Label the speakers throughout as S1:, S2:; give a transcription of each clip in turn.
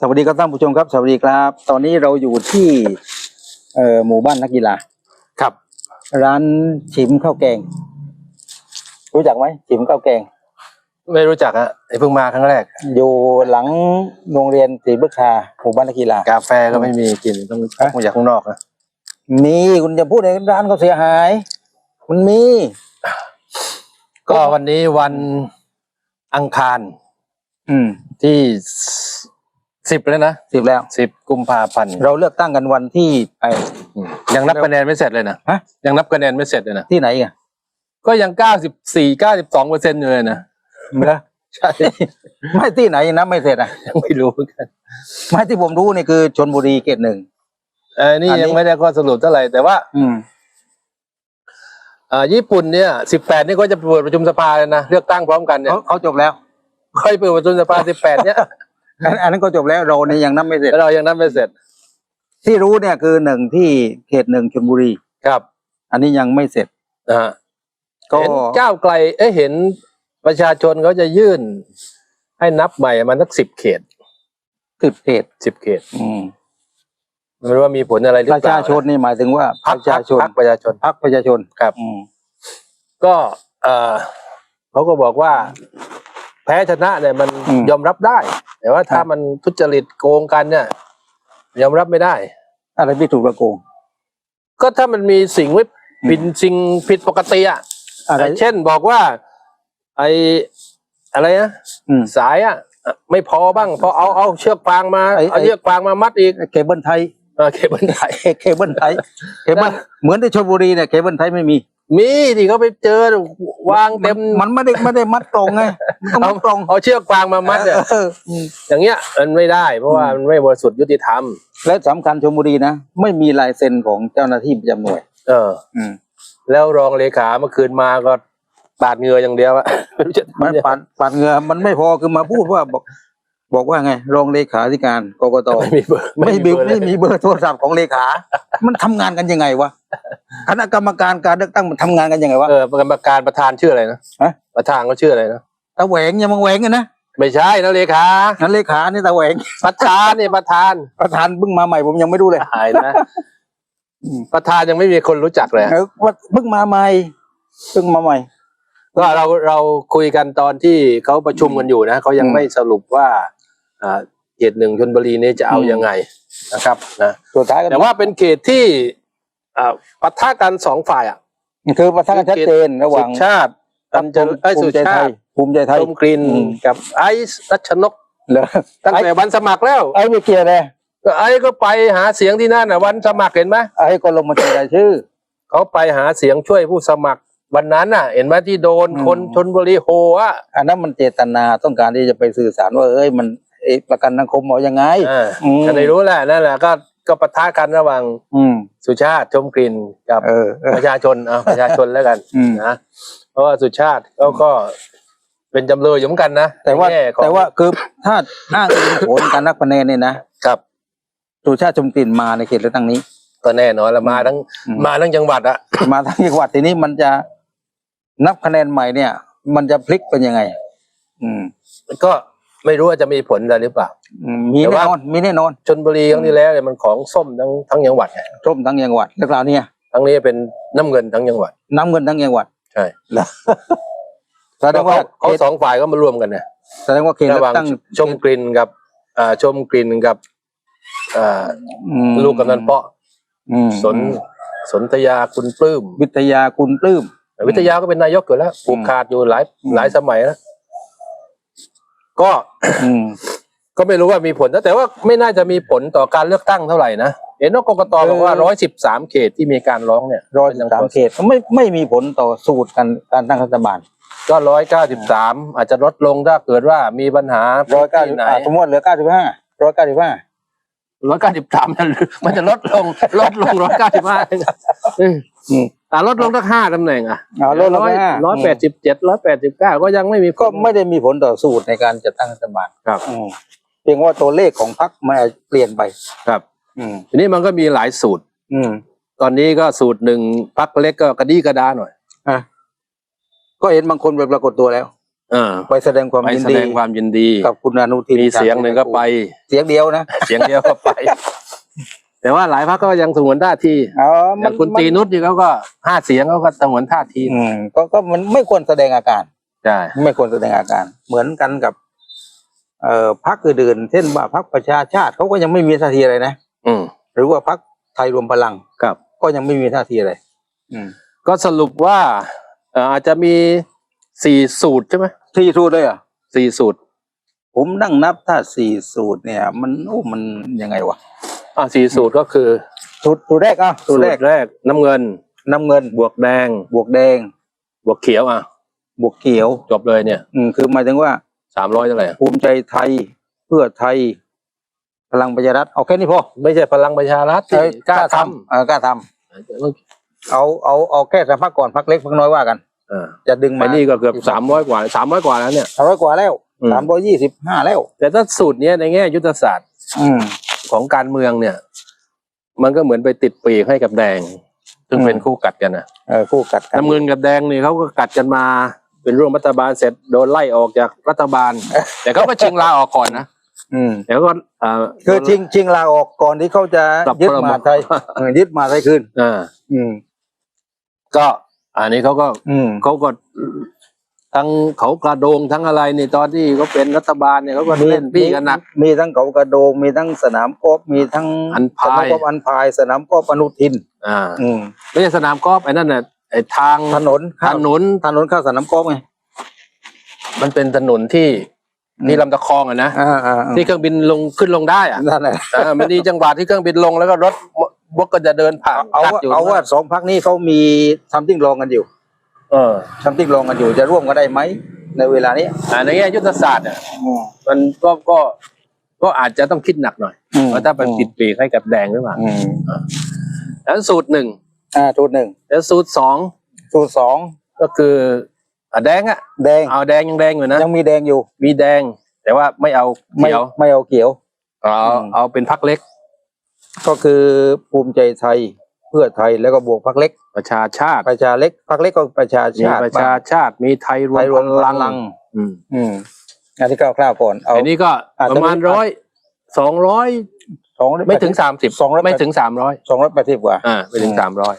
S1: สวัสดีครับท่านผู้ชมครับ สวัสดีครับ ตอนนี้เราอยู่ที่เอ่อหมู่บ้านนักกีฬา
S2: ครับ
S1: ร้านชิมข้าวแกง รู้จักไหมชิมข้าวแกง
S2: ไม่รู้จักอะไอ้เพิ่งมาครั้งแรก
S1: อยู่หลังโรงเรียนศรีบึกชาหมู่บ้านนักกีฬากา
S2: แฟก็ไม่มีกินต้องต้องจากข้างนอกนะ
S1: มีคุณจะพูดในร้านเขาเสียหาย มันมี
S2: ก็วันนี้วันอังคาร
S1: อืม
S2: ที่ สิบแล้วนะ
S1: สิบแล้ว
S2: สิบกุมภาพันธ์
S1: เราเลือกตั้งกันวันที่ไป
S2: อืมยังนับคะแนนไม่เสร็จเลยนะ
S1: ฮะ
S2: ยังนับคะแนนไม่เสร็จเลยนะ
S1: ที่ไหนอะ
S2: ก็ยังเก้าสิบสี่เก้าสิบสองเปอร์เซ็นต์อยู่เลยนะ
S1: ไม่ละ
S2: ใช่
S1: ไม่ที่ไหนนะไม่เสร็จอะ
S2: ยังไม่รู้เหมือนกัน
S1: ไม่ที่ผมรู้นี่คือชนบุรีเกตหนึ่ง
S2: เออนี่
S1: อันนี้
S2: ยังไม่ได้ข้อสรุปเท่าไหร่แต่ว่า
S1: อืม
S2: อ่าญี่ปุ่นเนี่ยสิบแปดนี่ก็จะเปิดประชุมสภาเลยนะเลือกตั้งพร้อมกันเนี่ย
S1: เขาเขาจบแล้ว
S2: ค่อยเปิดประชุมสภาสิบแปดเนี่ย
S1: อันอันนั้นก็จบแล้วเราเนี่ยยังนับไม่เสร็จ
S2: แล้วเรายังนับไม่เสร็จ
S1: ที่รู้เนี่ยคือหนึ่งที่เขตหนึ่งชลบุรี
S2: ครับ
S1: อันนี้ยังไม่เสร็จ
S2: นะฮะ
S1: ก็
S2: เห็นก้าวไกล เอ้ยเห็นประชาชนเขาจะยื่น ให้นับใหม่มันสักสิบเขต
S1: สิบเขต
S2: สิบเขต
S1: อืม
S2: ไม่รู้ว่ามีผลอะไรหรือ
S1: ประ
S2: เปล่า
S1: ชาชนนี่หมายถึงว่า
S2: พร
S1: ป
S2: รค
S1: ระชาชน
S2: พรรคประชาชน
S1: พรรคประชาชน
S2: ครับ
S1: อืม
S2: ก็เออเขาก็บอกว่า แพ้ชนะเนี่ยมันยอมรับได้ แต่ว่าถ้ามันทุจริตโกงกันเนี่ยยอมรับไม่ได้
S1: อะไรที่ถูกประโกง
S2: ก็ถ้ามันมีสิ่งไม่ผิดสิ่งผิดปกติอะ
S1: อะไร
S2: เช่นบอกว่า ไออะไรนะ
S1: อืม
S2: สายอะไม่พอบ้างพอเอาเอาเชือกฟางมา
S1: ไอ้ไอ้
S2: เอาเชือกฟางมามัดอีก
S1: เคเบิลไทย
S2: เออเคเบิลไทย
S1: เคเบิลไทยเคเบิลเหมือนที่ชลบุรีเนี่ยเคเบิลไทยไม่มี
S2: มีที่เขาไปเจอวางเต็ม
S1: มันไม่ได้ไม่ได้มัดตรงไงมันต้องมัดตรง
S2: เอาเชือกฟางมามัดเนี่ย
S1: เอออืม
S2: อย่างเงี้ยมันไม่ได้ เพราะว่ามันไม่บริสุทธิ์ยุติธรรม
S1: และสำคัญชลบุรีนะไม่มีลายเซ็นของเจ้าหน้าที่ประจำหน่วย
S2: เออ
S1: อืม
S2: แล้วรองเลขาเมื่อคืนมาก็ปาดเหงื่ออย่างเดียวอะไม่รู้จะ
S1: มัน
S2: ทำยังไง
S1: ปัดปัดเหงื่อมันไม่พอคือมาพูดว่าบอก บอกว่าไง รองเลขาธิการกกต
S2: ไม่มีเบอร์
S1: ไม่มี
S2: เบอร์เลย
S1: ไม่มีเบอร์โทรศัพท์ของเลขา มันทำงานกันยังไงวะ คณะกรรมการการเลือกตั้งมันทำงานกันยังไงวะ
S2: เออกรรมการประธานชื่ออะไรนะ
S1: ฮะ
S2: ประธานเขาชื่ออะไรนะ
S1: ตาแหวงยังมังแหวงกันนะ
S2: ไม่ใช่นะเลขา
S1: งั้นเลขานี่ตาแหวง
S2: ประธานนี่ประธาน
S1: ประธานเพิ่งมาใหม่ผมยังไม่รู้เลย
S2: หายนะประธานยังไม่มีคนรู้จักเลย
S1: เออว่าเพิ่งมาใหม่เพิ่งมาใหม่
S2: ก็เราเราคุยกันตอนที่เขาประชุมกันอยู่นะเขายัง
S1: อืม
S2: ไม่สรุปว่าอ่าเขตหนึ่งชนบุรีนี้จะเอา
S1: อืม
S2: ยังไงนะครับนะ
S1: สุดท้ายก็
S2: แต่ว่าเป็นเขตที่ อ่าปะทะกันสองฝ่ายอะ
S1: คือประธานชัดเจนระหว่าง
S2: สุชาติตันเจริญเอ้ย
S1: ภู
S2: สุ
S1: มิใจไท
S2: ชายติ
S1: ภูมิใจไทย
S2: ชมกลิ่น
S1: อืม
S2: กับไอซ์รัชนก
S1: เหรอ
S2: ตั้งแต่วันสมัครแล้ว
S1: ไอ้ไม่เกี่ยวเลย
S2: ก็ไอ้ก็ไปหาเสียงที่นั่นน่ะวันสมัครเห็นไหม
S1: ไอ้ก็ลงมาชื่อรายชื่อ
S2: เขาไปหาเสียงช่วยผู้สมัคร วันนั้นน่ะ เห็นไหมที่โดน
S1: อืม
S2: คนชนบุรีโฮอะ
S1: อันนั้นมันเจตนาต้องการที่จะไปสื่อสารว่าเอ้ยมันเอ้ยประกันสังคมเอายังไง
S2: อ่า
S1: อืม
S2: ก็ได้รู้แหละนั่นแหละก็ ก็ปะทะกันระหว่าง
S1: อืม
S2: สุชาติชมกลิ่นกับ
S1: เออเออ
S2: ประชาชนเอาประชาชนแล้วกัน
S1: อืม
S2: นะเพราะว่าสุชาติเขาก็เป็นจำเลยอยู่เหมือนกันนะ
S1: แต่ว่า
S2: ในง่ของ
S1: แต่ว่าคือถ้าอ้างอิงผลการนับคะแนนเนี่ยนะครับ สุชาติชมกลิ่นมาในเขตเลือกตั้งนี้
S2: ก็แน่นอนละมาทั้ง
S1: อืม
S2: มาทั้งจังหวัดอะ
S1: มาทั้งจังหวัดทีนี้มันจะนับคะแนนใหม่เนี่ย มันจะพลิกเป็นยังไง อืม
S2: ก็ ไม่รู้ว่าจะมีผลอะไรหรือเปล่า
S1: อืมมี
S2: แต่
S1: แน่
S2: ว่า
S1: นอนมีแน่นอน
S2: ชนบุรีครั้งที่แล้วเนี่ยมันของส้มทั้งทั้งจังหวัดไง
S1: ร่มทั้งจังหวัดแล้วคราวเนี้ย
S2: ทั้งนี้เป็นน้ำเงินทั้งจังหวัด
S1: น้ำเงินทั้งจังหวัด
S2: ใช่
S1: แสดงว่า
S2: เขาเขาสองฝ่ายก็มารวมกันเนี่ย
S1: แสดงว่าเขต
S2: ระ
S1: เลื
S2: ห
S1: อ
S2: ว่าง
S1: กตั้ง
S2: ชมกลิ่นกับอ่าชมกลิ่นกับอ่า
S1: อืม
S2: ลูกกำนันเปาะ
S1: อืม
S2: สนสนธยาคุณปลื้ม
S1: วิทยาคุณปลื้ม
S2: วิทยาก็เป็นนายกอยู่แล้วผูกขาดอยู่หลาย
S1: อืม
S2: หลายสมัยแล้ว ก็
S1: อืม
S2: ก็ไม่รู้ว่ามีผลนะแต่ว่าไม่น่าจะมีผลต่อการเลือกตั้งเท่าไหร่นะเห็นว่ากกตบอกว่าร้อยสิบสามเขตที่มีการร้องเนี่ย
S1: ร้อยสามเขตไม่ไม่มีผลต่อสูตรการการตั้งรัฐบาล
S2: ก็ร้อยเก้าสิบสามอาจจะลดลงถ้าเกิดว่ามีปัญหา
S1: ร้อยเก้าสิ
S2: ที่
S1: บ
S2: ไหน
S1: สมมติเหลือเก้าสิบห้าร้อยเก้าสิบห้า
S2: ร้อยเก้าสิบสามมันจะลดลงลดลงร้อยเก้าสิบห้า
S1: อืม
S2: อ่าลดลงตั้งห้าตำแหน่งอะ
S1: เอาลดลง
S2: ร้อย
S1: ไปห้า
S2: ร้อยแปดสิบเจ็ดร้อยแปดสิบเก้าก็ยังไม่มีผล
S1: ก็ไม่ได้มีผลต่อสูตรในการจัดตั้งรัฐบาล
S2: ครับ
S1: อืมเพียงว่าตัวเลขของพรรคมันอาจจะเปลี่ยนไป
S2: ครับ
S1: อืม
S2: ทีนี้มันก็มีหลายสูตร
S1: อืม
S2: ตอนนี้ก็สูตรหนึ่งพักเล็กก็กระดี้กระดาหน่อย
S1: อะก็เห็นบางคนไปปรากฏตัวแล้ว
S2: เออ
S1: ไปแสดงความ
S2: ไป
S1: ยิน
S2: แส
S1: ดี
S2: ดงความยินดี
S1: กับคุณอนุทิน
S2: มีเสียงหนึ่งก็ไป
S1: เสียงเดียวนะ
S2: เสียงเดียวก็ไป แต่ว่าหลายพรรคก็ยังสงวนท่าที
S1: อ๋อ
S2: อ
S1: มั
S2: ย่างคุณตรีนุชนี่เขาก็ห้าเสียงเขาก็สงวนท่าที
S1: อืมก็ก็มันไม่ควรแสดงอาการ
S2: ใช่
S1: ไม่ควรแสดงอาการ เหมือนกันกับ เอ่อพรรคอื่นๆเช่นว่าพรรคประชาชาติเขาก็ยังไม่มีท่าทีอะไรนะ
S2: อืม
S1: หรือว่าพรรคไทยรวมพลัง
S2: ครับ
S1: ก็ยังไม่มีท่าทีอะไรอืม
S2: ก็สรุปว่าเอ่ออาจจะมีสี่สูตรใช่ไหม
S1: ที่สูตรเลยเหรอะ
S2: สี่สูตร
S1: ผมนั่งนับถ้าสี่สูตรเนี่ย มันโอ้มันยังไงวะ
S2: อ่าสี่สูตรก็คือ
S1: สูตรสูตรแรกอะสู
S2: สู
S1: ต
S2: ต
S1: ร
S2: ร
S1: แรก
S2: แรกน้ำเงิน
S1: น้ำเงิน
S2: บวกแดง
S1: บวกแดง
S2: บวกเขียวอะ
S1: บวกเขียว
S2: จบเลยเนี่ย
S1: อืมคือหมายถึงว่า
S2: สามร้อยเท่าไหร่
S1: ภูมิใจไทยเพื่อไทย พลังประชารัฐเอาแค่นี้พอ
S2: ไม่ใช่พลังประชารัฐที่
S1: เอ้ย
S2: กล้าท
S1: เออกล้าทำำเอาเอาเอาแค่สามพักก่อนพักเล็กพักน้อยว่ากัน
S2: อ่า
S1: จะดึง
S2: ไอ้
S1: มา
S2: นี่ก็เกือบสามร้อยกว่าสามร้อยกว่าแล้วเนี่ย
S1: สามร้อยกว่าแล้ว
S2: อืม
S1: สามร้อยยี่สิบห้าแล้ว
S2: แต่ถ้าสูตรเนี้ยในแง่ยุทธศาสตร์
S1: อืม
S2: ของการเมืองเนี่ย มันก็เหมือนไปติดปีกให้กับแดง ซึ่ง
S1: อืม
S2: เป็นคู่กัดกันนะ
S1: เออคู่กัดกัน
S2: น้ำเงินกับแดงนี่เขาก็กัดกันมาเป็นร่วมรัฐบาลเสร็จโดนไล่ออกจากรัฐบาล แต่เขาก็ชิงลาออกก่อนนะ
S1: อืม
S2: เดี๋ยวก็เอ่อ
S1: คือชิงชิงลาออกก่อนที่เขาจะ
S2: กลับ
S1: ยึด
S2: พรบ
S1: มหาไทยเออยึดมหาไทยคืน
S2: อ่า
S1: อืม
S2: ก็อันนี้เขาก็
S1: อืม
S2: เขาก็ ทั้งเขากระโดงทั้งอะไรนี่ตอนที่เขาเป็นรัฐบาลเนี่ยเขาก็เล่นพี่กันหนัก
S1: มีทั้งเขากระโดง มีทั้งสนามกอล์ฟมีทั้ง
S2: อันพาย
S1: สนามกอล์ฟอันพายสนามกอล์ฟอนุทิน
S2: อ่า
S1: อืม
S2: ไม่ใช่สนามกอล์ฟไอ้นั่นน่ะไอ้ทาง
S1: ถนน
S2: ถนน
S1: ถนนเข้าสนามกอล์ฟไง
S2: มันเป็นถนนที่
S1: อืม
S2: นี่ลำตะคองอะนะ
S1: อ่าอ่าอ่า
S2: ที่เครื่องบินลงขึ้นลงได้อะ
S1: นั่นแหละ
S2: เออมันดีจังหวะที่เครื่องบินลงแล้วก็รถบกก็จะเดินผ่าน
S1: เอา
S2: กัด
S1: ว่า
S2: อยู่
S1: เอาว่าสองพักนี้เขามีทำติ้งรองกันอยู่
S2: เออ
S1: ทำติ้งรองกันอยู่จะร่วมกันได้ไหมในเวลานี้
S2: อ่าในแง่ยุทธศาสตร์เนี่ย
S1: อืม
S2: มันก็ก็ก็อาจจะต้องคิดหนักหน่อย
S1: อืม
S2: ว่าถ้าไปติดปีกให้กับแดงหรือเปล่า
S1: อืม
S2: แล้วสูตรหนึ่ง
S1: อ่าสูตรหนึ่ง
S2: แล้วสูตรสอง
S1: สูตรสอง
S2: ก็คืออะแดงอะ
S1: แดง
S2: เอาแดงยังแดงอยู่นะ
S1: ยังมีแดงอยู่
S2: มีแดง แต่ว่าไม่เอา
S1: ไม่
S2: เขียว
S1: ไม่เอาเขียว
S2: เอา
S1: อืม
S2: เอาเป็นพักเล็ก
S1: ก็คือภูมิใจไทยเพื่อไทยแล้วก็บวกพักเล็ก
S2: ประชาชาติ
S1: ประชาเล็กพักเล็กก็ประชา
S2: มี
S1: ชาติ
S2: ประชาชาติมีไทยรว
S1: ไท
S2: ม
S1: ยรวม
S2: พ
S1: พ
S2: ลั
S1: ลั
S2: ง
S1: ง
S2: อืม
S1: อืมอันที่คร่าวๆก่อนเอา
S2: อันนี้ก็
S1: อาจ
S2: ป
S1: จะ
S2: ระมาณ
S1: มี
S2: ร้อยสองร้อย
S1: สอง
S2: ไม่ถึงสามสิบ
S1: สองร้อย
S2: ไม่ถึงสามร้อย
S1: สองร้อยแปดสิบกว่า
S2: อ่าไม่ถึง
S1: อืม
S2: สามร้อย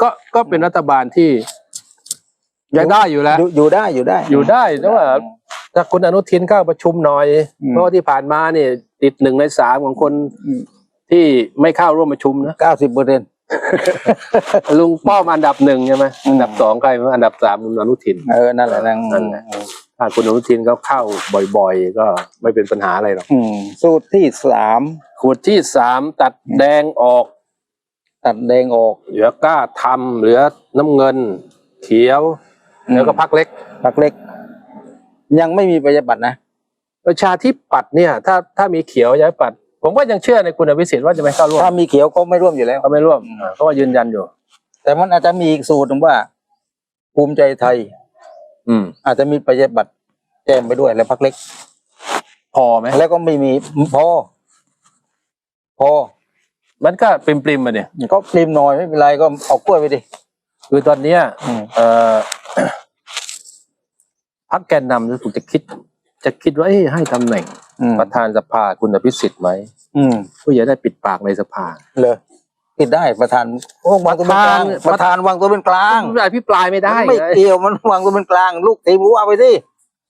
S2: ก็ก็เป็นรัฐบาลที่ยังได้อยู่แล้ว
S1: อยู่อยู่ได้อยู่ได้
S2: อยู่ได้แต่ว่า ถ้าคุณอนุทินเข้าประชุมหน่อย
S1: อืม
S2: เพราะว่าที่ผ่านมาเนี่ยติดหนึ่งในสามของคนที่ไม่เข้าร่วมประชุมนะ
S1: เก้าสิบเปอร์เซ็นต์
S2: ลุงป้อมอันดับหนึ่งใช่ไหม
S1: อืม
S2: อันดับสองใครอันดับสามคุณอนุทิน
S1: เออนั่นแหละนั่น
S2: นั่นแหละถ้าคุณอนุทินเขาเข้าบ่อยๆ ก็ไม่เป็นปัญหาอะไรหรอก
S1: อืมสูตรที่สาม
S2: ขวดที่สามตัดแดงออก
S1: ตัดแดงออก
S2: เหลือกล้าทำเหลือน้ำเงิน เขียว
S1: อืม
S2: แล้วก็พักเล็ก
S1: พักเล็ก ยังไม่มีประชาบัตรนะ
S2: ประชาธิปัตย์เนี่ย ถ้าถ้ามีเขียวประชาธิปัตย์ ผมก็ยังเชื่อในคุณอภิสิทธิ์ว่าจะไม่เข้าร่วม
S1: ถ้ามีเขียวเขาไม่ร่วมอยู่แล้ว
S2: เขาไม่ร่วมอ่าเขาก็ยืนยันอยู่
S1: แต่มันอาจจะมีอีกสูตรหนึ่งว่า ภูมิใจไทย
S2: อืม
S1: อาจจะมีประชาบัตรแจมไปด้วยแล้วพักเล็ก
S2: พอไหม
S1: แล้วก็ไม่มีพอ พอ
S2: มันก็ปริมปริมๆมาเนี่ย
S1: ก็ปริมหน่อยไม่เป็นไรก็เอากล้วยไปดิ
S2: คือตอนเนี้ย
S1: อืม
S2: เอ่อ พักแกนนำรู้สึกจะคิด จะคิดว่าเอ้ยให้ตำแหน่ง
S1: อืม
S2: ประธานสภาคุณอภิสิทธิ์ไหม
S1: อืม
S2: เพื่อจะได้ปิดปากในสภา
S1: เลยปิดได้ประธานโอ้วางตัวเป็นกลาง
S2: ประธาน
S1: ประธานวางตัวเป็นกลาง
S2: อภิปรายไม่ได้
S1: ไม่
S2: ไง
S1: เกี่ยวมันวางตัวเป็นกลาง ลูกทีมว่าไปสิ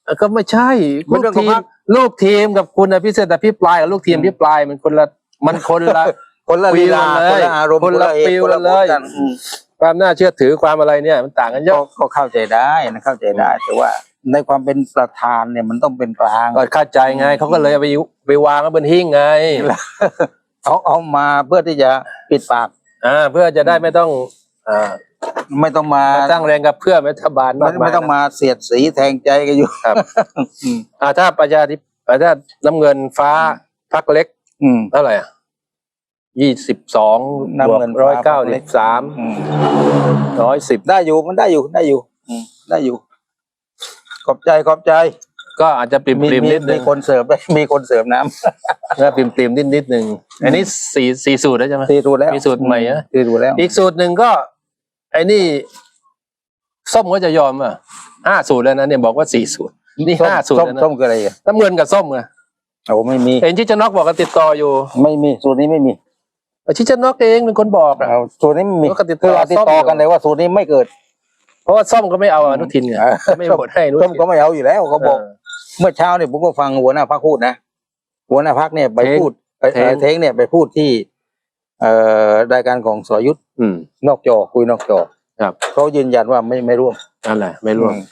S2: เออก็ไม่ใช่
S1: มั
S2: ลู
S1: น
S2: ก
S1: เรื่องของ
S2: ที
S1: พร
S2: ม
S1: รค
S2: ลูกทีมกับคุณอภิสิทธิ์อภิปรายกับลูกทีม
S1: อื
S2: อ
S1: ม
S2: ภิปรายมันคนละมันคนละ
S1: คนละลีลา
S2: ฟิล
S1: ค
S2: กันนเลย
S1: ละอารมณ์
S2: คนละ
S1: เหตุ
S2: ฟิล
S1: คนละ
S2: กันเลย
S1: ผกันอืม
S2: ความน่าเชื่อถือความอะไรเนี่ย มันต่างกันเย
S1: ก็
S2: อะ
S1: ก็เข้าใจได้นะเข้าใจได้แต่ว่า ในความเป็นประธานเนี่ยมันต้องเป็นกลาง
S2: ก็เข้าใจไงเขาก็เลยเอาไปไปวางไว้บนหิ้งไง
S1: เขาเอามาเพื่อที่จะปิดปาก
S2: อ่าเพื่อจะได้ไม่ต้องอ่า
S1: ไม่ต้องมา
S2: มาตั้งแรงกับเพื่อรัฐบาล
S1: ไม่
S2: มากาย
S1: ไม่ต้องมาเสียดสีแทงใจกันอยู่
S2: ครับ
S1: อืม
S2: อ่าถ้าประชาธิอ่าถ้าน้ำเงินฟ้าพักเล็ก
S1: อืม
S2: เท่าไหร่อะยี่สิบสอง
S1: น้ำเงินฟ้า
S2: ร้อยเก้า
S1: พรรคเล็
S2: สิ
S1: ก
S2: บสาม
S1: อืม
S2: ร้อยสิบ
S1: ได้อยู่มันได้อยู่ได้อยู่อืมได้อยู่ ขอบใจขอบใจ
S2: ก็อาจจะปริม
S1: มี
S2: ปริม
S1: มี
S2: นิดนึ
S1: มี
S2: ง
S1: คนเสิร์ฟมีคนเสิร์ฟน้ำ
S2: ก็ปริมปริมนิดนิดนึงอันนี้สี่สี่สูตรแล้วใช่ไหม
S1: ตีถูกแล้ว
S2: มีสูตรใหม่อะ
S1: ตีถูกแล้ว
S2: อีกสูตรหนึ่งก็ ไอ้นี่ส้มก็จะยอมอะห้าสูตรแล้วนะเนี่ยบอกว่าสี่สูตร นี่
S1: ส้ม
S2: ห้าสูตร
S1: ส้ม
S2: แล้วนะ
S1: ส้มคืออะไรอะ
S2: น้ำเงินกับส้มไง
S1: โอ้ไม่มี
S2: เห็นชิชนอกบอกกันติดต่ออยู่
S1: ไม่มีสูตรนี้ไม่มี
S2: ชิชนอกเองเป็นคนบอกอะ
S1: เอาสูตรนี้ไม่มี
S2: ก็ติดต่อ
S1: คือติดต่อ
S2: ส้มอยู่
S1: กันเลยว่าสูตรนี้ไม่เกิด
S2: เพ ราะว่าส้มก็ไม่เอาอนุทินไง
S1: เออ
S2: ไม่โหวตให้อนุ
S1: ส้ม
S2: ทิน
S1: ก็ไม่เอาอยู่แล้วเขาบอก
S2: เออ
S1: เมื่อเช้าเนี่ยผมก็ฟังหัวหน้าพักพูดนะหัวหน้าพักเนี่ยไป
S2: เท้ง
S1: พูดไป
S2: เท้ง
S1: เอ่อเท้งเนี่ยไปพูดที่ เอ่อรายการของสรยุทธ์
S2: อืม
S1: นอกจอคุยนอกจอ
S2: ครับ
S1: เขายืนยันว่าไม่ไม่ร่วม
S2: นั่นแหละไม่ร่วม
S1: อืม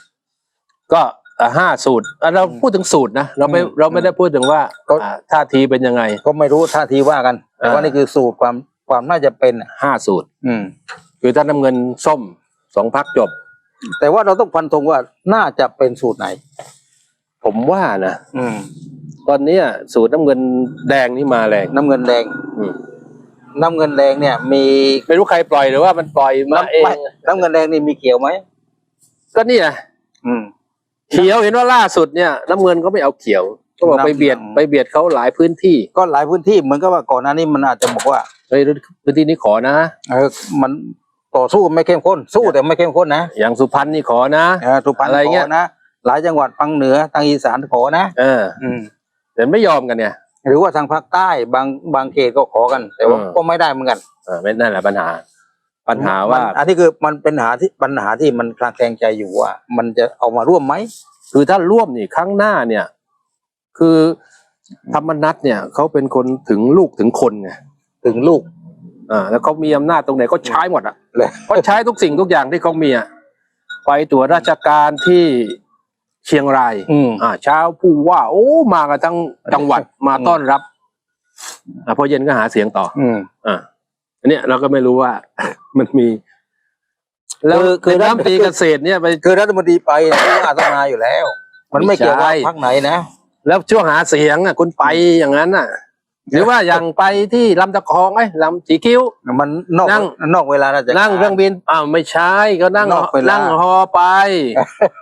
S2: ก็อะห้าสูตรอะเราพูดถึงสูตรนะเราไม่
S1: อืม
S2: เราไม่ได้พูดถึงว่า
S1: ก็
S2: อ่าท่าทีเป็นยังไง
S1: ก็ไม่รู้ท่าทีว่ากัน แต่ว่า
S2: อ่านี่
S1: นี่คือสูตรความความน่าจะเป็นอะ
S2: ห้าสูตร
S1: อืม
S2: คือถ้าน้ำเงินส้มสองพักจบ
S1: แต่ว่าเราต้องฟันธงว่าน่าจะเป็นสูตรไหน
S2: ผมว่านะ
S1: อืม
S2: ตอนเนี้ยสูตรน้ำเงินแดงนี่มาแรง
S1: น้ำเงินแดง
S2: อืม
S1: น้ำเงินแดงเนี่ย มี
S2: ไม่รู้ใครปล่อยหรือว่ามันปล่อยมาเอง
S1: ไม่น้ำเงินแดงนี่มีเขียวไหม
S2: ก็นี่นะ
S1: อืม
S2: เขียวเห็นว่าล่าสุดเนี่ยน้ำเงินก็ไม่เอาเขียว ก็บอก
S1: น้ำ
S2: ไปเบียด
S1: น้ำ
S2: ไปเบียดเขาหลายพื้นที่
S1: ก็หลายพื้นที่เหมือนกับว่าก่อนหน้านี้มันอาจจะบอกว่า
S2: เฮ้ยพื้นที่นี้ขอนะ
S1: เออมัน ต่อสู้ไม่เข้มข้นสู้แต่ไม่เข้มข้นนะ
S2: อย่างสุพรรณนี่ขอนะ
S1: เออสุพรรณ
S2: อะไร
S1: ข
S2: เงี้
S1: อยนะหลายจังหวัดทางเหนือทางอีสานขอนะ
S2: เออ
S1: อืม
S2: แต่ไม่ยอมกันเนี่ย
S1: หรือว่าทางภาคใต้บางบางเขตก็ขอกัน แต่ว่า
S2: อืม
S1: ก็ไม่ได้เหมือนกัน
S2: เออไม่นั่นแหละปัญหา ปัญหาว่า
S1: นอันนี้คือมันเป็นปัญหาที่ปัญหาที่มันคลางแคลงใจอยู่ว่า มันจะเอามาร่วมไหม
S2: คือถ้าร่วมนี่ครั้งหน้าเนี่ย คือธรรมนัตเนี่ยเขาเป็นคนถึงลูกถึงคนไง
S1: ถึงลูก
S2: อ่าแล้วเขามีอำนาจตรงไหนเขาใช้หมดอะ
S1: เลย
S2: เขาใช้ทุกสิ่งทุกอย่างที่เขามีอะไปตรวจราชการที่เชียงราย
S1: อืม
S2: อ่าเช้าผู้ว่าโอ้มากันทั้งจังหวัดมาต้อนรับอ่าพอเย็นก็หาเสียงต่อ
S1: อืม
S2: อ่าอันเนี้ยเราก็ไม่รู้ว่า มันมี แล้ว
S1: คือคือ
S2: เป็นรัฐมนตรีเกษตรเนี่ยไป
S1: คือรัฐมนตรีไปเนี่ยผู้ว่าต้องมาอยู่แล้ว มันไม่เกี่ยวว่า
S2: ไม่ใช่
S1: พักไหนนะ
S2: แล้วช่วงหาเสียงอะคุณไปอย่างนั้นน่ะ หรือว่าอย่างไปที่ลำตะคองไอ้ลำสีคิ้ว
S1: มันนอก
S2: นั่ง
S1: นอกเวลาราชการ
S2: นั่งเครื่องบินอ้าวไม่ใช่ก็นั่ง
S1: นอกเวลานั่
S2: นั่งฮอไป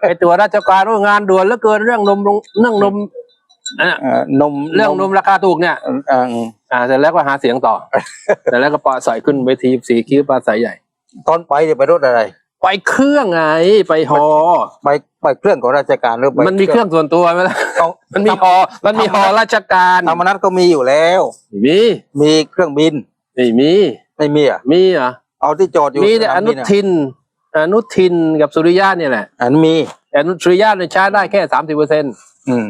S2: ไปตรวจราชการว่างานด่วนแล้วเกินเรื่องนมเรื่องนมอันน่ะ
S1: เอ่อนม
S2: เรื่องนมราคาถูกเนี่ย
S1: เอ่อ
S2: อ่าเสร็จแล้วก็หาเสียงต่อ เสร็จแล้วก็ปราศัยขึ้นเวทีสีคิ้วปราศัยใหญ่
S1: ตอนไปเนี่ยไปรถอะไร
S2: ไปเครื่องไงไปฮอ
S1: ไป ไปเครื่องของราชการหรือไป
S2: มันมีเครื่องส่วนตัวไหมล่ะ
S1: เอา
S2: มันมีฮอมันมีฮอราชการ
S1: ธรรมนัตก็มีอยู่แล้ว
S2: ไม่มี
S1: มีเครื่องบิน
S2: ไม่มี
S1: ไม่มีอะ
S2: มีเหรอ
S1: เอาที่จอดอยู่
S2: มีแต่
S1: ส
S2: อนุ
S1: บิะ
S2: ทิน อนุทินกับสุริยะเนี่ยแหละ
S1: อันมี
S2: แต่อนุสุริยะเนี่ยใช้ได้แค่สามสิบเปอร์เซ็น
S1: อืม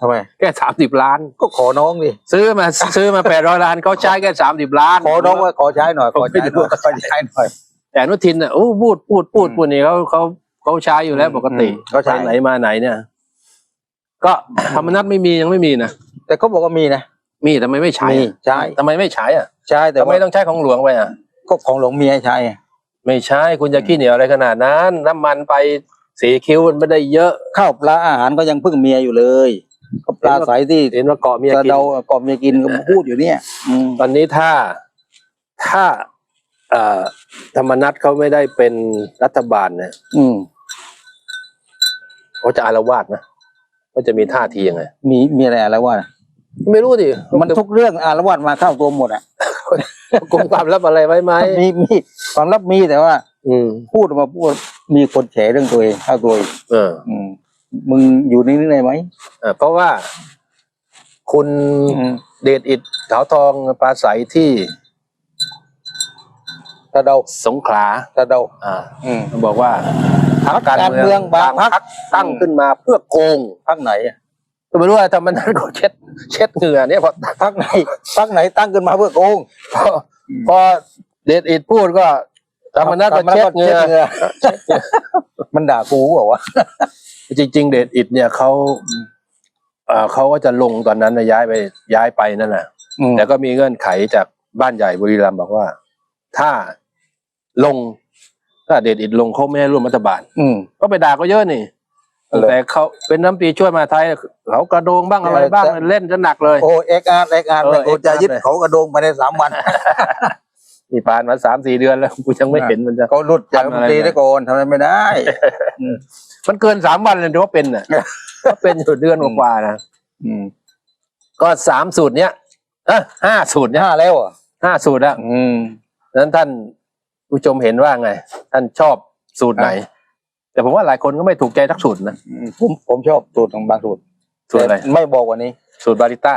S1: ทำไม
S2: แค่สามสิบล้าน
S1: ก็ขอน้องดิ
S2: ซื้อมาซื้อมาแปดร้อยล้านเขาใช้แค่สามสิบล้าน
S1: ขอน้องว่าขอใช้หน่อยขอใช้หน่อยขอใช้หน่อย
S2: แต่อนุทินอะโอ้พูดพูดพูด
S1: อืม
S2: พูดนี่เขาเขา เขาใช้อยู่แล้วปกติ
S1: อืมเขาใช้
S2: ไปไหนมาไหนเนี่ย ก็ธรรมนัตไม่มียังไม่มีนะ
S1: แต่เขาบอกว่ามีนะ
S2: มีทำไมไม่ใช้
S1: มี
S2: อะ
S1: ใช้
S2: ทำไมไม่ใช้อะ
S1: ใช่แต่
S2: ทำไม
S1: ว่า
S2: ต้องใช้ของหลวงไปอะ
S1: ก็ของหลวงมีให้ใช้ไง
S2: ไม่ใช่คุณจะขี้เหนียวอะไรขนาดนั้น น้ำมันไปสีคิ้วมันไม่ได้เยอะ
S1: ข้าวปลาอาหารก็ยังพึ่งเมียอยู่เลยก็ปลาใสที่
S2: เห็นว่าเกาะเมีย
S1: กระ
S2: กิน
S1: เดากรอบเมียกินก็พูดอยู่เนี่ยอืม
S2: ตอนนี้ถ้าถ้าเอ่อธรรมนัตเขาไม่ได้เป็นรัฐบาลเนี่ย
S1: อืม
S2: เขาจะอารวาสนะเขาจะมีท่าทียังไง
S1: มีมีอะไรอะไรวะ
S2: ไม่รู้ดิ
S1: มันทุกเรื่องอารวาสมาเข้าตัวหมดอะ
S2: กลุ่มความลับอะไรไว้ไหม
S1: มีมีความลับมีแต่ว่า
S2: อืม
S1: พูดออกมาพูดมีคนแฉเรื่องตัวเองเข้าตัวเอง
S2: เออ
S1: อืมมึงอยู่นิ่งๆได้ไหม
S2: เออเพราะว่าคุณ
S1: อืม
S2: เดชอิดขาวทองปราศัยที่
S1: ตะเดา
S2: สงขลา
S1: ตะเดา
S2: อ่า
S1: อืม
S2: เขาบอกว่าพรรค
S1: การเมืองบางพรรค
S2: พรรคตั้งขึ้นมาเพื่อโกง
S1: พักไหนอะ
S2: ก็ไม่รู้ว่าธรรมนัตก็เช็ด เช็ดเหงื่อเนี่ยพอ
S1: พักไหนพักไหนตั้งขึ้นมาเพื่อโกง
S2: พอพอเดชอิดพูดก็ธรรมนัตก็เช็ดเหงื่อ
S1: มันด่ากูเหรอวะ
S2: จริง ๆ เดชอิดเนี่ยเขาเอ่อเขาก็จะลงตอนนั้นนะย้ายไปย้ายไปนั่นแหละ
S1: อืม
S2: แต่ก็มีเงื่อนไขจากบ้านใหญ่บุรีรัมย์บอกว่า ถ้า ลงถ้าเดชอิดลงเขาไม่ให้ร่วมรัฐบาล
S1: อืม
S2: ก็ไปด่าก็เยอะนี่
S1: เลย
S2: แต่เขาเป็นน้ำตรีช่วยมหาไทยเขากระโดงบ้างอะไรบ้าง
S1: แต่
S2: เล่นจะหนักเลย
S1: โอ้เอ็กอาร์เอ็กอาร์
S2: เออ
S1: กูจะ
S2: XR
S1: ยึด
S2: เลย
S1: เขากระโดงภายในสามวัน
S2: นี่ผ่านมาสามสี่เดือนแล้วกูยังไม่เห็นมันจะ
S1: เขาหลุดจากรัฐ
S2: ทำ
S1: ม
S2: อะไร
S1: นตรีได้ก่อนทำอะไรไม่ได้
S2: มันเกินสามวันเลยถือว่าเป็นน่ะ ก็เป็นอยู่เดือนกว่าๆนะ
S1: อืม
S2: ก็สามสูตรเนี้ยเออห้าสูตรเนี้ย
S1: ห้าแล้วอะ
S2: ห้าสูตรแล้ว
S1: อืม
S2: นั้นท่าน ผู้ชมเห็นว่าไง ท่านชอบสูตรไหน แต่ผมว่าหลายคนก็ไม่ถูกใจทักสูตรนะ
S1: อืมผมผมชอบสูตรของบางสูตร
S2: สูตรอะไร
S1: แต่ไม่บอกกว่านี้
S2: สูตรบาริต้า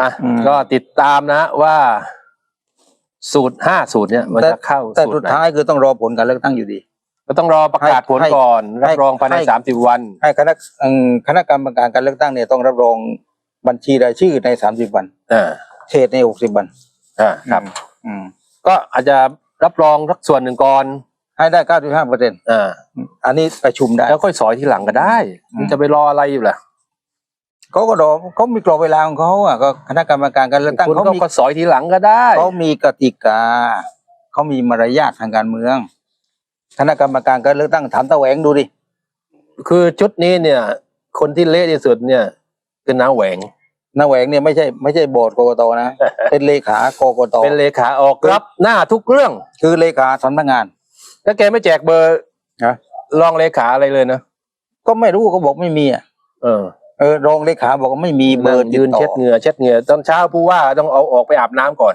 S2: อะ
S1: อืม
S2: ก็ติดตามนะว่า สูตรห้าสูตรเนี่ยมันจะเข้า
S1: แต่
S2: สูต
S1: สุ
S2: ร
S1: ด
S2: ไหน
S1: ท้ายคือต้องรอผลการเลือกตั้งอยู่ดี
S2: ก็ต้องรอประกาศผล
S1: ให้
S2: ก่อน
S1: ให้
S2: รับรองภายใน
S1: ให้
S2: สามสิบวัน
S1: ให้คณะอืมคณะกรรมการการเลือกตั้งเนี่ยต้องรับรองบัญชีรายชื่อในสามสิบวัน
S2: อ่า
S1: เขตในหกสิบวัน
S2: อ่าครับ
S1: อืม
S2: ก็อาจจะรับรองสักส่วนหนึ่งก่อน
S1: ให้ได้เก้าสิบห้าเปอร์เซ็นต์
S2: อ่า
S1: อันนี้ประชุมได้
S2: แล้วค่อยสอยทีหลังก็ได้
S1: อืม
S2: มันจะไปรออะไรอยู่ล่ะ
S1: เขาก็รอเขามีกรอบเวลาของเขาอะก็คณะกรรมการการเลือกตั้ง
S2: คุณ
S1: เขา
S2: ก็
S1: มี
S2: ก็สอยทีหลังก็ได้
S1: เขามีกติกาเขามีมารยาททางการเมือง คณะกรรมการการเลือกตั้งถามตะแหวงดูดิ
S2: คือชุดนี้เนี่ย คนที่เละที่สุดเนี่ย คือน้าแหวง
S1: นายแหวงเนี่ยไม่ใช่ไม่ใช่โบสถ์กกตนะ เป็นเลขากกต
S2: เป็นเลขาออกรับหน้าทุกเรื่อง
S1: คือเลขาสำนักงาน
S2: แล้วแกไม่แจกเบอร์
S1: ฮะ
S2: รองเลขาอะไรเลยนะ
S1: ก็ไม่รู้เขาบอกไม่มีอะ
S2: เออ
S1: เออรองเลขาบอกว่าไม่มีเบอร์
S2: ยืน
S1: ติดต่อ
S2: เช็ดเหงื่อเช็ดเหงื่อตอนเช้าผู้ว่าต้องเอาออกไปอาบน้ำก่อน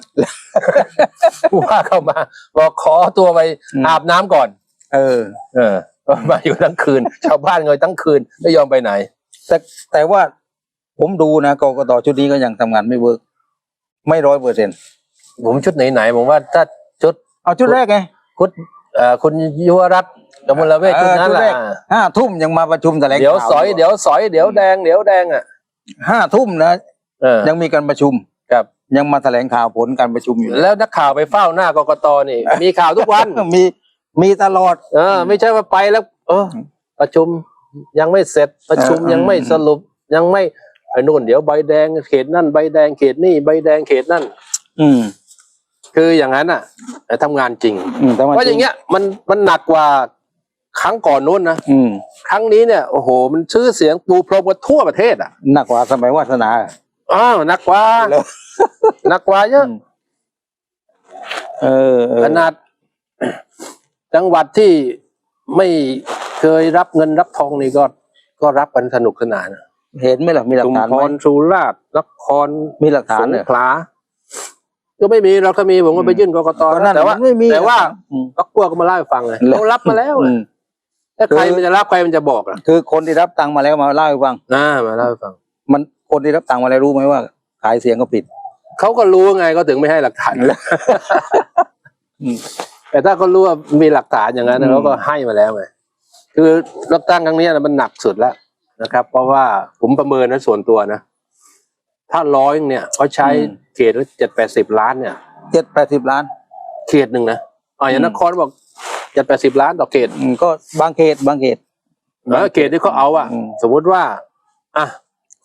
S2: ผู้ว่าเข้ามาบอกขอตัวไปอาบน้ำก่อน
S1: เออ
S2: เออมาอยู่ทั้งคืน ชาวบ้านเงยทั้งคืนไม่ยอมไปไหน
S1: แต่แต่ว่า ผมดูนะกกตชุดนี้ก็ยังทำงานไม่เวิร์กไม่ร้อยเปอร์เซ็นต์
S2: ผมชุดไหนๆผมว่าถ้าชุด
S1: เอาชุดแรกไง
S2: คุณเอ่อคุณยุวรัตน์กมลเวชชุดนั้น
S1: เออชุด
S2: แห
S1: แร
S2: ละ
S1: กห้าทุ่มยังมาประชุมแถลง
S2: เดี๋ยว
S1: ข่า
S2: สอยเดี๋ยวสอยเดี๋ยวแดงเดี๋ยวแดงอะ
S1: ห้าทุ่มนะ
S2: เออ
S1: ยังมีการประชุม
S2: ครับ
S1: ยังมาแถลงข่าวผลการประชุมอยู่
S2: แล้วนักข่าวไปเฝ้าหน้ากกตนี่ มีข่าวทุกวัน
S1: มีมีตลอด
S2: เออ ไม่ใช่ว่าไปแล้ว เออ ประชุมยังไม่เสร็จประชุม
S1: เออ
S2: ยังไม่สรุปยังไม่ ไอ้นู่นเดี๋ยวใบแดงเขตนั่นใบแดงเขตนี่ใบแดงเขตนั่น
S1: อืม
S2: คืออย่างนั้นอะแต่ทำงานจริง
S1: อืมแต่ว่
S2: เพราะอย่างเงี้ยมันมันหนักกว่าครั้งก่อนนู้นนะ
S1: อืม
S2: ครั้งนี้เนี่ยโอ้โห มันชื่อเสียงปูพรมกันทั่วประเทศอะ
S1: หนักกว่าสมัยวาสนา
S2: อ้าวหนักกว่า
S1: แล้ว
S2: หนักกว่าเยอะ
S1: เออเออ
S2: ขนาด จังหวัดที่ไม่เคยรับเงินรับทองนี่ก็ก็รับกันสนุกสนาน
S1: เห็นไหมล่ะมีหลัก
S2: ชุม
S1: ฐาน
S2: พ
S1: ไหม
S2: รสุราษฎร์นคร
S1: มีหลักฐา
S2: ส
S1: น
S2: ง
S1: เนี่ย
S2: ขลาก็ไม่มีเราถ้ามีผมก็ไปยื่นกกต
S1: ก็นั่น
S2: แต่ว่า
S1: มันไม่มี
S2: แต่ว่า
S1: อืม
S2: พักพวกก็มาเล่าให้ฟังไง
S1: แล้ว
S2: เขารับมาแล้ว
S1: อืม
S2: ถ้าใครมันจะรับใครมันจะบอกอะ
S1: คือคนที่รับตังค์มาแล้วมาเล่าให้ฟัง
S2: น่ามาเล่าให้ฟัง
S1: มันคนที่รับตังค์มาแล้วรู้ไหมว่า ขายเสียงก็ผิด
S2: เขาก็รู้ไงก็ถึงไม่ให้หลักฐาน
S1: อืม
S2: แต่ถ้าเขารู้ว่ามีหลักฐานอย่างนั้น
S1: อืม
S2: เขาก็ให้มาแล้วไงคือเลือกตั้งครั้งนี้นะมันหนักสุดแล้ว นะครับ เพราะว่าผมประเมินนะส่วนตัวนะ ถ้าร้อยเนี่ยเขาใช้เขตละเจ็ดแปดสิบล้านเนี่ย
S1: เจ็ดแปดสิบล้าน
S2: เขตหนึ่งนะอ๋ออย่าง
S1: อืม
S2: นครบอกเจ็ดแปดสิบล้านต่อเขต
S1: อืมก็บางเขตบางเขต
S2: แล้วเขตที่เขาเอาอะ
S1: อืม
S2: สมมุติว่าอะ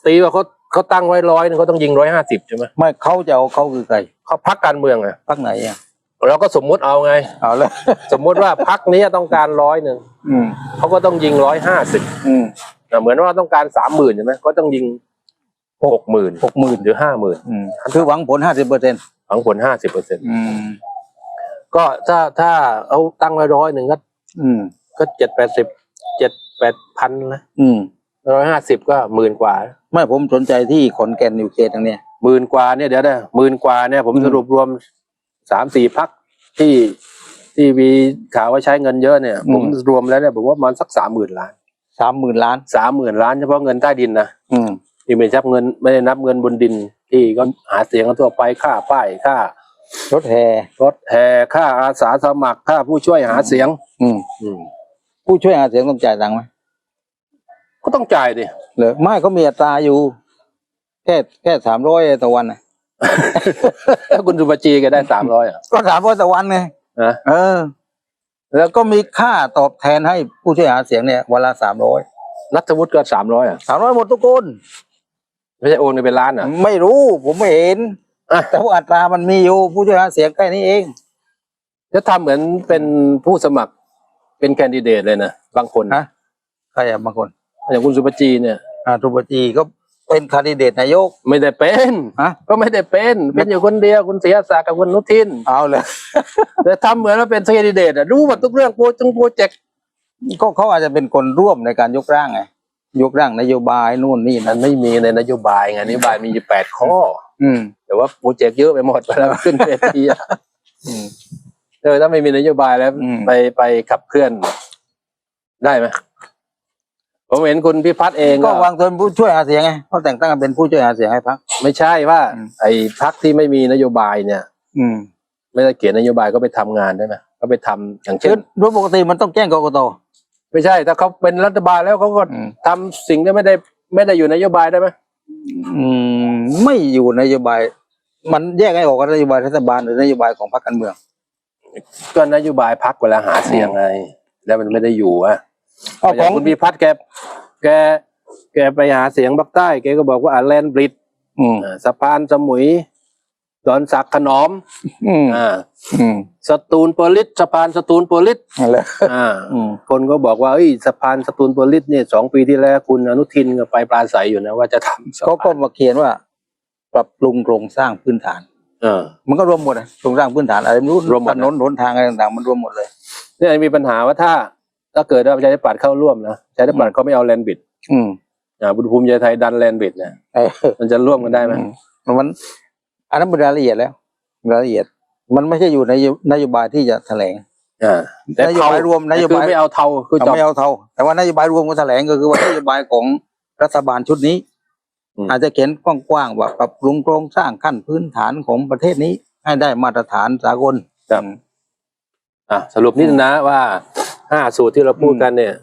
S2: ตีว่าเขาเขาตั้งไว้ร้อยนึงเขาต้องยิงร้อยห้าสิบใช่ไหม
S1: ไม่เขาจะเอาเขาคือใคร
S2: เขาพักการเมืองอะ
S1: พักไหนอะ
S2: เราก็สมมุติเอาไง
S1: เอาเลย
S2: สมมุติว่าพักนี้ต้องการร้อยหนึ่ง
S1: อืม
S2: เขาก็ต้องยิงร้อยห้าสิบ
S1: อืม
S2: เหมือนว่าต้องการสามหมื่นใช่ไหมก็ต้องยิงหกหมื่น
S1: หกหมื่น
S2: หรือห้าหมื่น
S1: อืมคือหวังผลห้าสิบเปอร์เซ็นต์
S2: หวังผลห้าสิบเปอร์เซ็นต์
S1: อืม
S2: ก็ถ้าถ้าเอาตั้งไว้ร้อยหนึ่งก็
S1: อืม
S2: ก็เจ็ดแปดสิบเจ็ดแปดพันนะ
S1: อืม
S2: ร้อยห้าสิบก็หมื่นกว่า
S1: ไม่ผมสนใจที่ขอนแก่นอยู่เขตตรงเนี้ย
S2: หมื่นกว่าเนี่ยเดี๋ยวนะหมื่นกว่าเนี่ยผม
S1: อืม
S2: สรุปรวมสามสี่พักที่ที่มีข่าวว่าใช้เงินเยอะเนี่ย ผมรวมแล้วเนี่ยผมว่ามันสักสามหมื่นล้าน
S1: สามหมื่นล้าน
S2: สามหมื่นล้านเฉพาะเงินใต้ดินนะ
S1: อืม
S2: ที่ไม่นับเงินไม่ได้นับเงินบนดิน ที่ก็หาเสียงกันทั่วไปค่าป้ายค่าร
S1: ถแห่
S2: รถแห่ค่าอาสาสมัครค่าผู้ช่วยหาเสียง
S1: อืม
S2: อืม
S1: ผู้ช่วยหาเสียงต้องจ่ายตังค์ไหม
S2: ก็ต้องจ่ายดิ
S1: เหรอไม่เขามีอัตราอยู่ แค่แค่สามร้อยต่อวันนะ
S2: ถ้าคุณสุปจีแกได้สามร้อยอะ
S1: ก็สามร้อยต่อวันไง
S2: นะ
S1: เออ แล้วก็มีค่าตอบแทนให้ผู้ช่วยหาเสียงเนี่ยวันละสามร้อย
S2: นัทวุฒิก็สามร้อยอะ
S1: สามร้อยหมดทุกคน
S2: ไม่ใช่โอนไปเป็นล้านอะ
S1: ไม่รู้ผมไม่เห็น
S2: อะ
S1: แต่ว่าอัตรามันมีอยู่ผู้ช่วยหาเสียงแค่นี้เอง
S2: จะทำเหมือนเป็นผู้สมัครเป็นแคนดิเดตเลยนะบางคน
S1: ฮะใครอะบางคน
S2: อย่างคุณสุปจีเนี่ย
S1: อ่าทุปจีก็ เป็นคานดิเดตนายก
S2: ไม่ได้เป็น
S1: ฮะ
S2: ก็ไม่ได้เป็น เป็นอยู่คนเดียวคุณเสียศักดิ์กับคุณนุทิน
S1: เอาเลย
S2: แต่ทำเหมือนว่าเป็นแคนดิเดตอะรู้หมดทุกเรื่องโปรจงโปรเจกต์
S1: ก็เขาอาจจะเป็นคนร่วมในการยกร่างไงยกร่างนโยบายนู่นนี่
S2: มั
S1: นั่น
S2: นไม่มีในนโยบายไงนโยบายมีอยู่แปดข้อ
S1: อืม
S2: แต่ว่าโปรเจกต์เยอะไปหมดเวลาขึ้นเวทีอะ
S1: อืม
S2: เออถ้าไม่มีนโยบายแล้ว
S1: อืม
S2: ไปไปขับเคลื่อน ได้ไหม ผมเห็นคุณพิพัฒน์เอง
S1: ก็วางตัวเป็นผู้ช่วยหาเสียงไงเขาแต่งตั้งเป็นผู้ช่วยหาเสียงให้พรรค
S2: ไม่ใช่ว่า
S1: อืม
S2: ไอ้พักที่ไม่มีนโยบายเนี่ย
S1: อืม
S2: ไม่ได้เขียนนโยบายก็ไปทำงานได้ไหมก็ไปทำอย่าง
S1: คื
S2: เช่
S1: อนโดยปกติมันต้องแจ้งกกต
S2: ไม่ใช่ ถ้าเขาเป็นรัฐบาลแล้วเขาก็
S1: อืม
S2: ทำสิ่งที่ไม่ได้ ไม่ได้อยู่ในนโยบายได้ไหม
S1: อืม ไม่อยู่นโยบาย มันแยกให้ออกว่านโยบายรัฐบาลหรือนโยบายของพรรคการเมือง
S2: ก็นโยบายพักเวลาหาเสียงไงแล้วมันไม่ได้อยู่อะ
S1: เอา
S2: อ
S1: ข
S2: ย่า
S1: องง
S2: คุณพิพัฒน์แกแก แกไปหาเสียงภาคใต้แกก็บอกว่าอ่าแลนบริด
S1: อืม
S2: สะพานสมุย ดอนสักขนอม
S1: อืม
S2: อ่า
S1: อืม
S2: สตูลโปลิสสะพานสตูลโปลิส
S1: นั่นแหละ
S2: อ่า
S1: อืม
S2: คนก็บอกว่าเอ้ยสะพานสตูลโปลิสเนี่ยสองปีที่แล้วคุณอนุทินก็ไปปราศัยอยู่นะว่าจะทำสะ
S1: เขาก็
S2: พาน
S1: มาเขียนว่า ปรับปรุงโครงสร้างพื้นฐาน
S2: เออ
S1: มันก็รวมหมดอะโครงสร้างพื้นฐานอะไรไม่รู้
S2: รวมหมด
S1: ถ
S2: นะ
S1: นนหนทางอะไรต่างๆมันรวมหมดเลย
S2: เนี่ยมีปัญหาว่าถ้า ถ้าเกิดว่าประชาธิปัตย์เข้าร่วมนะประชาธิปัตย์เขาไม่เอาแลนบิด
S1: อืม
S2: อ่าบุญภูมิใจไทยดันแลนบิดเนี่ย
S1: เออ
S2: มันจะร่วมกันได้ไหม
S1: อืมัน อันนั้นเป็นรายละเอียดแล้วรายละเอียด มันไม่ใช่อยู่ในนโยบายที่จะแถลง
S2: อ่าแต่
S1: นโยบายรวมนโยบาย
S2: คือไม่เอาเทาคือจ
S1: เขา
S2: บ
S1: ไม่เอาเท่าแต่ว่านโยบายรวมก็แถลงก็คือว่านโยบายของรัฐบาลชุดนี้
S2: อืม
S1: อาจจะเขียนกว้างๆว่าปรับปรุงโครงสร้างขั้นพื้นฐานของประเทศนี้ ให้ได้มาตรฐานสากล
S2: ครับอะสรุปนิดนึงนะว่า ห้าสูตรที่เราพูดกันเนี่ย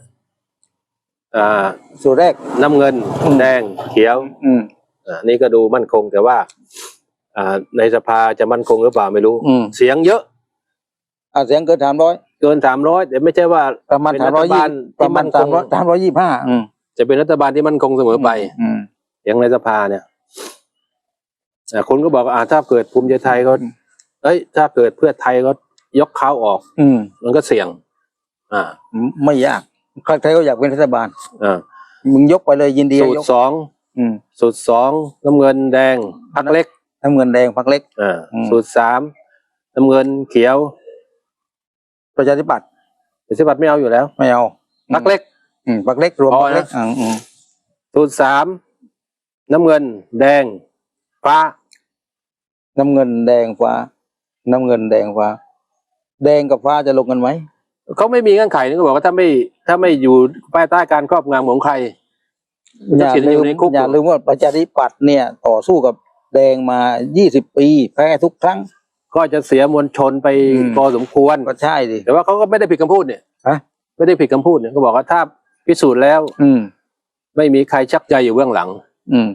S2: อ่า
S1: สูตรแรก
S2: น้ำเงิน
S1: อืม
S2: แดงเขียว
S1: อืม
S2: อ่านี่ก็ดูมั่นคงแต่ว่า อ่า ในสภาจะมั่นคงหรือเปล่าไม่รู้
S1: อืม
S2: เสียงเยอะ
S1: อ่าเสียงเกินสามร้อย
S2: เกินสามร้อยแต่ไม่ใช่ว่า
S1: ประมาณ
S2: เป็น
S1: สามร้อย
S2: รัฐ
S1: ยี่
S2: บาล
S1: ประมาณ
S2: ที่
S1: สาม
S2: มั่
S1: ร้อย
S2: นคง
S1: สามร้อยยี่ห้าอืม
S2: จะเป็นรัฐบาลที่มั่นคงเสมอไป
S1: อืม
S2: เสียงในสภาเนี่ยอ่าคนก็บอกว่าอ่าถ้าเกิดภูมิใจไทยก็
S1: อืม
S2: เอ้ย ถ้าเกิดเพื่อไทยก็ยกเขาออก
S1: อืม
S2: มันก็เสี่ยง อ่า
S1: ไม่ยากใครๆก็อยากเป็นรัฐบาล
S2: อ่า
S1: มึงยกไปเลยยินดี
S2: สูต
S1: ย
S2: ร
S1: ก
S2: สอง
S1: อืม
S2: สูตรสองน้ำเงินแดงพักเล็ก
S1: น้ำเงินแดงพักเล็ก
S2: อ่า
S1: อืม
S2: สูตรสามน้ำเงินเขียว
S1: ประชาธิปัตย์
S2: ประชาธิปัตย์ไม่เอาอยู่แล้ว
S1: ไม่เอา
S2: พักเล็ก
S1: อืมพักเล็กรวม
S2: พอ
S1: พักเล็ก
S2: นะ
S1: อืมอืม
S2: สูตรสามน้ำเงินแดงฟ้า
S1: น้ำเงินแดงฟ้า น้ำเงินแดงฟ้า แดงกับฟ้าจะลงกันไหม
S2: เขาไม่มีเงื่อนไขนี่ก็บอกว่าถ้าไม่ถ้าไม่อยู่ภายใต้การครอบงำของใคร
S1: อย่า
S2: ทักษิณ
S1: ลื
S2: อ
S1: ม
S2: ยู่ในคุก
S1: อย่าลืมว่าประชาธิปัตย์เนี่ย ต่อสู้กับแดงมา 20 ปีแพ้ทุกครั้ง
S2: ก็จะเสียมวลชนไป
S1: อืม
S2: พอสมควร
S1: ก็ใช่ดิ
S2: แต่ว่าเขาก็ไม่ได้ผิดคำพูดเนี่ย
S1: ฮะ
S2: ไม่ได้ผิดคำพูดเนี่ยเขาบอกว่าถ้าพิสูจน์แล้ว
S1: อืม
S2: ไม่มีใครชักใจอยู่เบื้องหลัง
S1: อืม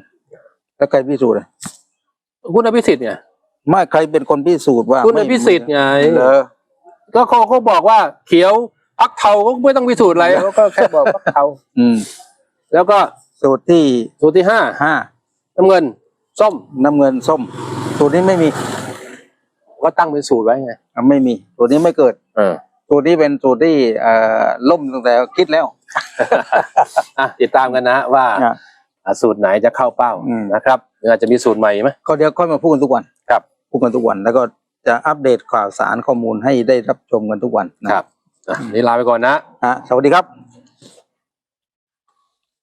S1: แล้วใครพิสูจน์อะ
S2: คุณอภิสิทธิ์ไง
S1: ไม่ใครเป็นคนพิสูจน์ว่า
S2: คุณอ
S1: ไม่
S2: ภิสิทธิ์ไง
S1: เหรอ
S2: ก็เขาเขาบอกว่าเขียวพักเทาก็ไม่ต้องพิสูจน์อะไรเขาก็แค่บอกพักเทา
S1: อืม
S2: แล้วก็
S1: สูตรที่
S2: สูตรที่ห้า
S1: ห้า
S2: น้ำเงิน ส้ม
S1: น้ำเงินส้ม สูตรนี้ไม่มี
S2: ก็ตั้งเป็นสูตรไว้ไง
S1: อะไม่มี สูตรนี้ไม่เกิด
S2: เออ
S1: สูตรนี้เป็นสูตรที่เอ่อล่มตั้งแต่คิดแล้ว
S2: อะติดตามกันนะว่า
S1: อะ
S2: อะสูตรไหนจะเข้าเป้า
S1: อืม
S2: นะครับหรืออาจจะมีสูตรใหม่ไหม
S1: ก็เดี๋ยวค่อยมาพูดกันทุกวัน
S2: ครับ
S1: พูดกันทุกวันแล้วก็ จะอัปเดตข่าวสารข้อมูลให้ได้รับชมกันทุกวันนะครับ
S2: อะนี่ลาไปก่อนนะ
S1: อะสวัสดีครับ